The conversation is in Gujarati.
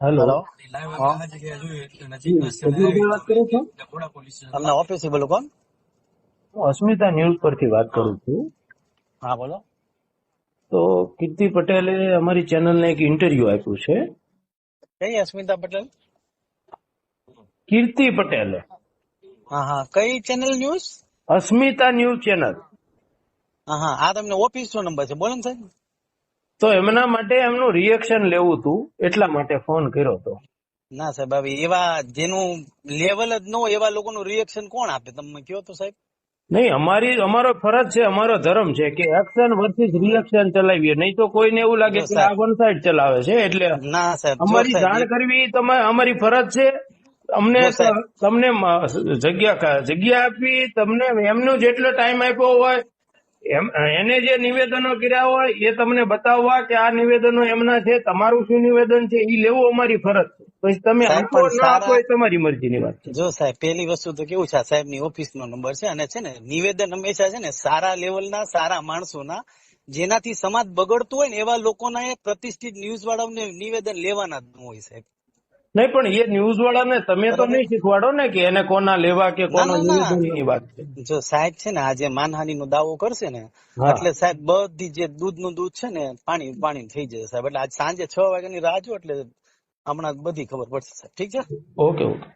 હેલો. તમને ઓફિસે બોલો કોણ? હું અસ્મિતા ન્યૂઝ પરથી વાત કરું છું. હા બોલો. તો કીર્તિ પટેલે અમારી ચેનલને એક ઇન્ટરવ્યુ આપ્યું છે. કઈ અસ્મિતા પટેલ? કીર્તિ પટેલે. હા હા. કઈ channel news? Asmita news channel. હા હા. આ તમને ઓફિસ નો નંબર છે. બોલો ને સાહેબ. તો એમના માટે એમનું રિએક્શન લેવું હતું એટલા માટે ફોન કર્યો હતો ના સાહેબ હવે એવા જેનું લેવલ જ ન હોય એવા લોકોનું રિએક્શન કોણ આપે? તમે કયો તો સાહેબ. નહીં અમારી અમારો ફરજ છે અમારો ધર્મ છે કે એક્શન વર્સિસ રિએક્શન ચલાવીએ. નહીં તો કોઈને એવું લાગે કે આ વન સાઈડ ચલાવે છે એટલે ના સાહેબ અમારી જાણ કરવી તમે અમારી ફરજ છે. અમને તમને જગ્યા જગ્યા આપી તમને એમનો જેટલો ટાઈમ આપ્યો હોય એને જે નિવેદનો કર્યા હોય એ તમને બતાવવા કે આ નિવેદનો એમના છે તમારું શું નિવેદન છે એ લેવું અમારી ફરજ છે. પછી તમે આપો ના આપો એ તમારી મરજીની વાત છે. જો સાહેબ પહેલી વસ્તુ તો કેવું છે સાહેબની ઓફિસ નો નંબર છે અને છે ને નિવેદન હંમેશા છે ને સારા લેવલના સારા માણસોના જેનાથી સમાજ બગડતું હોય ને એવા લોકોના એ પ્રતિષ્ઠિત ન્યૂઝ વાળાઓને નિવેદન લેવાના જ ન હોય સાહેબ. નહીં પણ એ ન્યૂઝ વાળાને તમે તો નહીં શીખવાડો ને કે એને કોના લેવા કે કોના ના. વાત છે. જો સાહેબ છે ને આજે માનહાનિ નો દાવો કરશે ને એટલે સાહેબ બધી જે દૂધનું દૂધ છે ને પાણી પાણી થઈ જશે સાહેબ. એટલે આજ સાંજે છ વાગ્યાની રાહ જો એટલે હમણાં બધી ખબર પડશે સાહેબ. ઠીક છે? Okay okay.